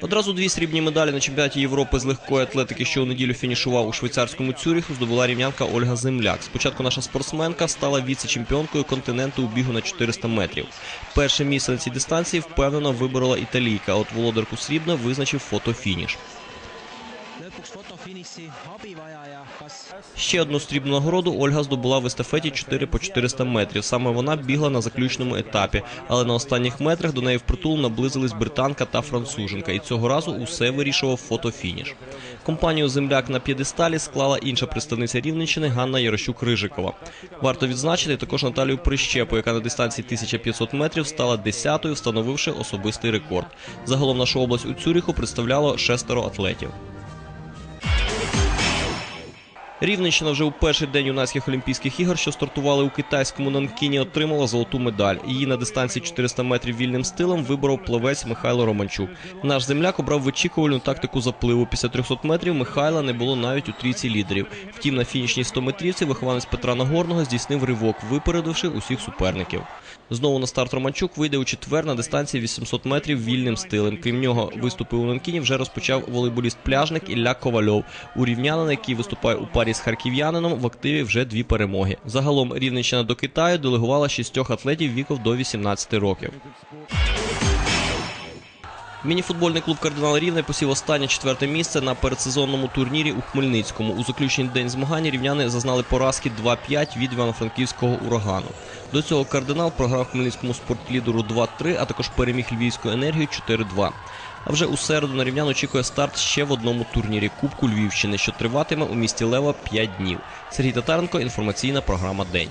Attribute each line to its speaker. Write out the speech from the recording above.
Speaker 1: Одразу дві срібні медалі на чемпіонаті Європи з легкої атлетики, що у неділю фінішував у швейцарському Цюріху, здобула рівнянка Ольга Земляк. Спочатку наша спортсменка стала віце-чемпіонкою континенту у бігу на 400 метрів. Перше місце на цій дистанції впевнено виборола італійка. От володарку срібна визначив фотофініш.
Speaker 2: Lõpuks fotofiniši abivajaja, kas
Speaker 1: Ще одну срібну нагороду Ольга здобула в естафеті 4 по 400 метрів. Саме вона бігла на заключному етапі, але на останніх метрах до неї впритул наблизились британка та француженка, і цього разу усе вирішував фотофініш. Компанію земляк на п'єдесталі склала інша представниця Рівненщини Ганна Ярощук Рижикова. Варто відзначити також Наталію Прищепу, яка на дистанції 1500 метрів стала 10-ю, встановивши особистий рекорд. Загалом нашу область у Цюріху представляло шестеро атлетів. Рівненщина вже у перший день юнацьких олімпійських ігор, що стартували у китайському Нанкіні, отримала золоту медаль. Її на дистанції 400 метрів вільним стилем виборов плавець Михайло Романчук. Наш земляк обрав вичікувальну тактику запливу. Після 300 метрів Михайла не було навіть у трійці лідерів. Втім, на фінішній 100-метрівці вихованець Петра Нагорного здійснив ривок, випередивши усіх суперників. Знову на старт Романчук вийде у четвер на дистанції 800 метрів вільним стилем. Крім нього, виступи у Нанкіні вже розпочав волейболіст-пляжник Ілля Ковальов. У рівнянина, який виступає у парі з харків'янином, в активі вже дві перемоги. Загалом Рівненщина до Китаю делегувала шістьох атлетів віков до 18 років. Мініфутбольний клуб Кардинал Рівне посів останнє четверте місце на передсезонному турнірі у Хмельницькому. У заключний день змагань рівняни зазнали поразки 2-5 від Івано-Франківського урагану. До цього кардинал програв Хмельницькому спортлідеру 2-3, а також переміг Львівську енергію 4-2. А вже у середу на рівнян очікує старт ще в одному турнірі Кубку Львівщини, що триватиме у місті Лева 5 днів. Сергій Татаренко, інформаційна програма День.